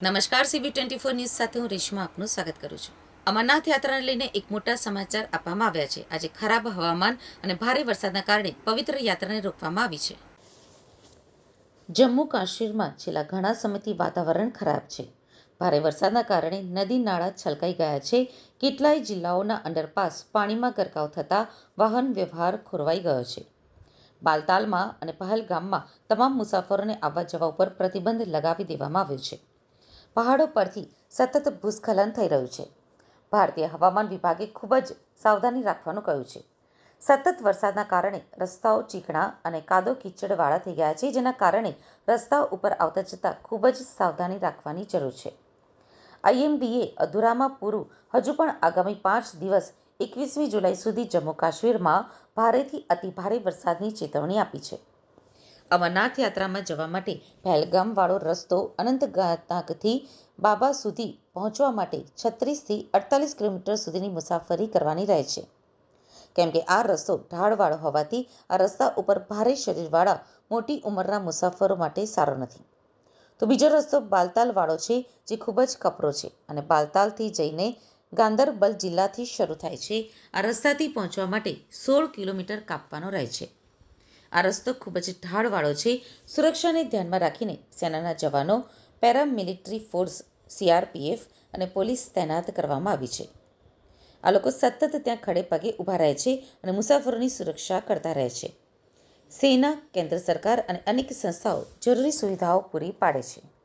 નમસ્કાર, CB twenty four news સાથે હું રેશમા આપનું સ્વાગત કરું છું. અમરનાથ યાત્રાને લઈને એક મોટા સમાચાર આપવામાં આવ્યા છે. આજે ખરાબ હવામાન અને ભારે વરસાદના કારણે પવિત્ર યાત્રાને રોકવામાં આવી છે. જમ્મુ કાશ્મીરમાં છેલ્લા ઘણા સમયથી વાતાવરણ ખરાબ છે. ભારે વરસાદના કારણે નદી નાળા છલકાઈ ગયા છે. કેટલાય જિલ્લાઓના અંડરપાસ પાણીમાં ગરકાવ થતાં વાહન વ્યવહાર ખોરવાઈ ગયો છે. બાલતાલમાં અને પહલગામમાં તમામ મુસાફરોને આવવા જવા ઉપર પ્રતિબંધ લગાવી દેવામાં આવ્યો છે. પહાડો પરથી સતત ભૂસ્ખલન થઈ રહ્યું છે. ભારતીય હવામાન વિભાગે ખૂબ જ સાવધાની રાખવાનું કહ્યું છે. સતત વરસાદના કારણે રસ્તાઓ ચીકણા અને કાદો કીચડવાળા થઈ ગયા છે, જેના કારણે રસ્તાઓ ઉપર આવતા જતા ખૂબ જ સાવધાની રાખવાની જરૂર છે. આઈએમડીએ અધૂરામાં પૂરું હજુ પણ આગામી પાંચ દિવસ એકવીસમી જુલાઈ સુધી જમ્મુ કાશ્મીરમાં ભારેથી અતિભારે વરસાદની ચેતવણી આપી છે. અમરનાથ યાત્રામાં જવા માટે પહેલગામવાળો રસ્તો અનંતનાગથી બાબા સુધી પહોંચવા માટે છત્રીસથી અડતાલીસ કિલોમીટર સુધીની મુસાફરી કરવાની રહે છે. કેમ કે આ રસ્તો ઢાળવાળો હોવાથી આ રસ્તા ઉપર ભારે શરીરવાળા મોટી ઉંમરના મુસાફરો માટે સારો નથી. તો બીજો રસ્તો બાલતાલવાળો છે, જે ખૂબ જ કપરો છે અને બાલતાલથી જઈને ગાંદરબલ જિલ્લાથી શરૂ થાય છે. આ રસ્તાથી પહોંચવા માટે સોળ કિલોમીટર કાપવાનો રહે છે. આ રસ્તો ખૂબ જ ઢાળવાળો છે. સુરક્ષાને ધ્યાનમાં રાખીને સેનાના જવાનો, પેરામિલિટરી ફોર્સ, સીઆરપીએફ અને પોલીસ તૈનાત કરવામાં આવી છે. આ લોકો સતત ત્યાં ખડે પગે ઊભા રહે છે અને મુસાફરોની સુરક્ષા કરતા રહે છે. સેના, કેન્દ્ર સરકાર અને અનેક સંસ્થાઓ જરૂરી સુવિધાઓ પૂરી પાડે છે.